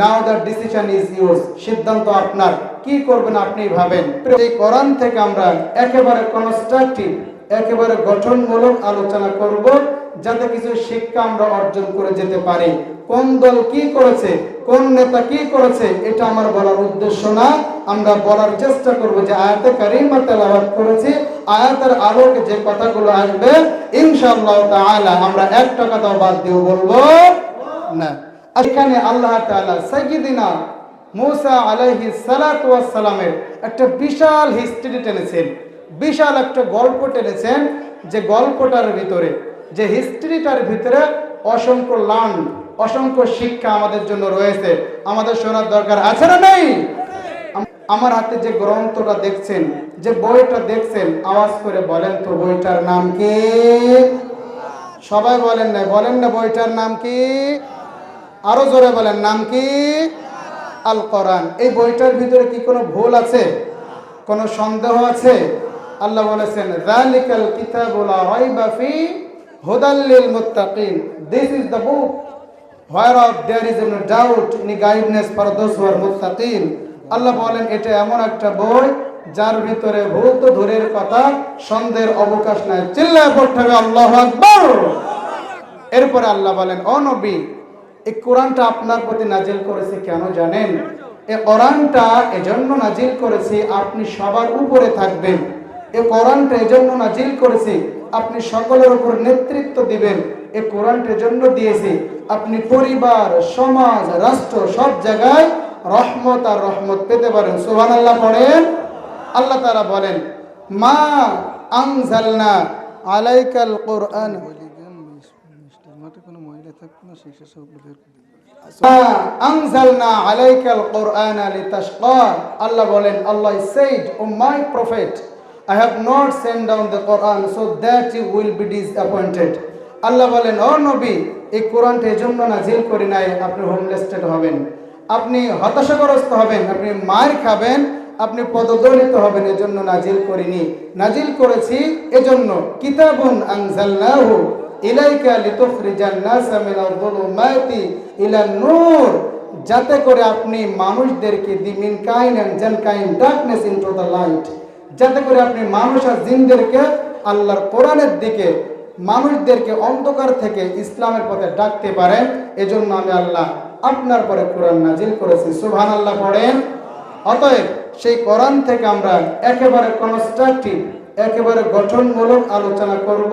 Now the decision is yours সিদ্ধান্ত আপনার। কি করবেন আপনি ভাবেন? এই কোরআন থেকে আমরা একেবারে কনস্ট্রাকটিভ একেবারে গঠনমূলক আলোচনা করব, যাতে কিছু শিক্ষা আমরা অর্জন করে যেতে পারি। কোন দল কি করেছে? কোন নেতা কি করেছে? এটা আমার বলার উদ্দেশ্য না। আমরা বলার চেষ্টা করব যে আয়াতে কারিমা তেলাওয়াত করেছি। আয়াতের আলোকে যে কথাগুলো আসবে, ইনশাআল্লাহ তাআলা আমরা একটা কথাও বাদ দিয়ে বলব না। এখানে আল্লাহ তাআলা সাইয়্যিদিনা মুসা আলাইহি সালাতু ওয়াস সালামের একটা বিশাল হিস্ট্রি টেনেছেন। বিশাল একটা গল্প টেনেছেন যে গল্পটার ভিতরে, যে হিস্ট্রিটার ভিতরে অসংখ্য লান, অসংখ্য শিক্ষা আমাদের জন্য রয়েছে। আমাদের শোনার দরকার আছে না নেই? আমার হাতে যে গ্রন্থটা দেখছেন, যে বইটা দেখছেন, আওয়াজ করে বলেন তো বইটার নাম কি? সবাই বলেন না বলেন না বইটার নাম কি? আরও জোরে বলেন, নাম কি? আল কোরআন এই বইটার ভিতরে কি কোনো ভুল আছে? কোনো সন্দেহ আছে? আল্লাহ বলেছেন, যালিকাল কিতাবুল ফি হুদাল লিল মুত্তাকিন। This is the book whereof there is no doubt any guidance for those who are muttaqin. Allah বলেন, এটা এমন একটা বই যার ভিতরে ভূত দূরের কথা, সন্দেহের অবকাশ নাই। চিল্লায় পড়তে হবে, আল্লাহু আকবার। এরপরে আল্লাহ বলেন, ও নবী এই কোরআনটা আপনার প্রতি নাজিল করেছে কেন জানেন? এই কোরআনটা এজন্য নাজিল করেছি আপনি সবার উপরে থাকবেন। এই কোরআনটা এজন্য নাজিল করেছি আপনি সকলের উপর নেতৃত্ব দিবেন। এই কোরআনটা এজন্য দিয়েছি আপনি পরিবার, সমাজ, রাষ্ট্র সব জায়গায় রহমত আর রহমত পেতে পারেন। সুবহান আল্লাহ পড়েন। আল্লাহ তারা বলেন, মা আনজালনা আলাইকাল কোরআন আনজালনা আলাইকাল কোরআন আল্লাহ বলেন, Allah said O my prophet have not sent down the Quran, so that you will be disappointed. Allah বলেন, ও নবী, এই কোরআনটা নাজিল করি নাই, আপনি হোমলেস্টেড হবেন। আপনি হতাশাগ্রস্ত হবেন, আপনি মার খাবেন, আপনি পদদলিত হবেন, এজন্য নাজিল করিনি। নাজিল করেছি এজন্য। কিতাবুন আনজালনাহু ইলাইকা লিতুখরিজান নাসা মিনাল যুলুমাতি ইলান নূর, যাতে করে আপনি মানুষদেরকে দি মিন কাইন এন্ড জান কাইন ডার্কনেস ইনটু দ্য লাইট যাতে করে আপনি মানুষ আর জিনদেরকে আল্লাহর কোরআনের দিকে, মানুষদেরকে অন্ধকার থেকে ইসলামের পথে ডাকতে পারেন। এজন্য আমি আল্লাহ আপনার পরে কোরআন নাজিল করেছি। সুবহান আল্লাহ পড়েন। অতএব সেই কোরআন থেকে আমরা একেবারে কনস্ট্রাকটিভ একেবারে গঠনমূলক আলোচনা করব,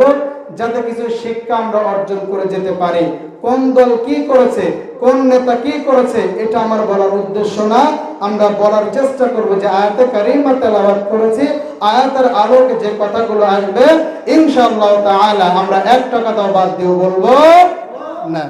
যাতে কিছু শিক্ষা আমরা অর্জন করে যেতে পারি। কোন দল কি করেছে, কোন নেতা কি করেছে, এটা আমার বলার উদ্দেশ্য না। আমরা বলার চেষ্টা করব যে আয়াতে কারিমা তেলাওয়াত করেছি, আয়াতের আলোকে যে কথাগুলো আসবে, ইনশাআল্লাহ তাআলা আমরা একটা কথাও বাদ দিয়ে বলব না।